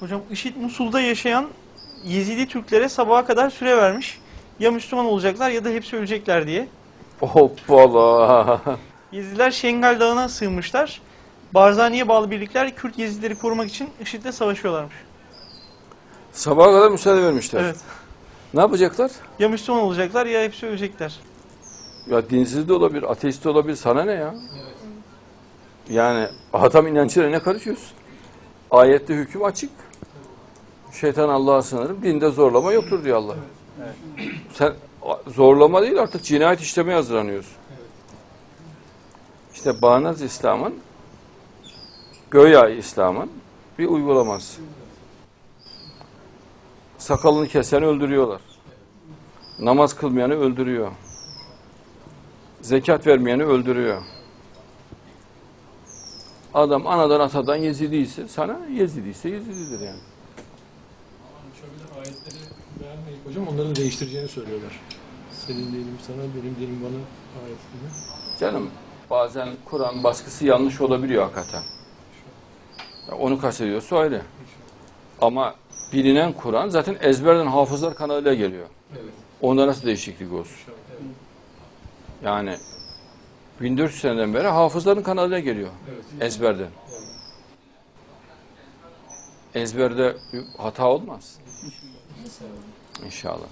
Hocam IŞİD Musul'da yaşayan Yezidi Türklere sabaha kadar süre vermiş. Ya Müslüman olacaklar ya da hepsi ölecekler diye. Hoppala. Yezidiler Şengal Dağı'na sığınmışlar. Barzani'ye bağlı birlikler Kürt Yezidileri korumak için IŞİD'le savaşıyorlarmış. Sabaha kadar müsaade vermişler. Evet. Ne yapacaklar? Ya Müslüman olacaklar ya hepsi ölecekler. Ya dinsiz de olabilir, ateist de olabilir. Sana ne ya? Yani adam inancına ne karışıyorsun? Ayette hüküm açık. Şeytan Allah'a sınırım. Dinde zorlama yoktur diyor Allah. Sen a- zorlama değil artık cinayet işlemeye hazırlanıyorsun. İşte bağnaz İslam'ın göya İslam'ın bir uygulaması. Sakalını kesen öldürüyorlar. Namaz kılmayanı öldürüyor. Zekat vermeyeni öldürüyor. Adam anadan atadan Yezidiyse sana Yezidiyse Yezididir yani. Şöyle ayetleri beğenmeyip hocam onları değiştireceğini söylüyorlar. Senin dinim sana, benim dinim bana ayetini. Canım bazen Kur'an baskısı yanlış olabiliyor hakikaten. Ya Onu kastediyorsa ayrı. Ama bilinen Kur'an zaten ezberden hafızlar kanalıyla geliyor. Evet. Onda nasıl değişiklik olsun? Evet. Yani 1400 seneden beri hafızların kanalıyla geliyor. Evet. Ezberden. Ezberde hata olmaz. İnşallah.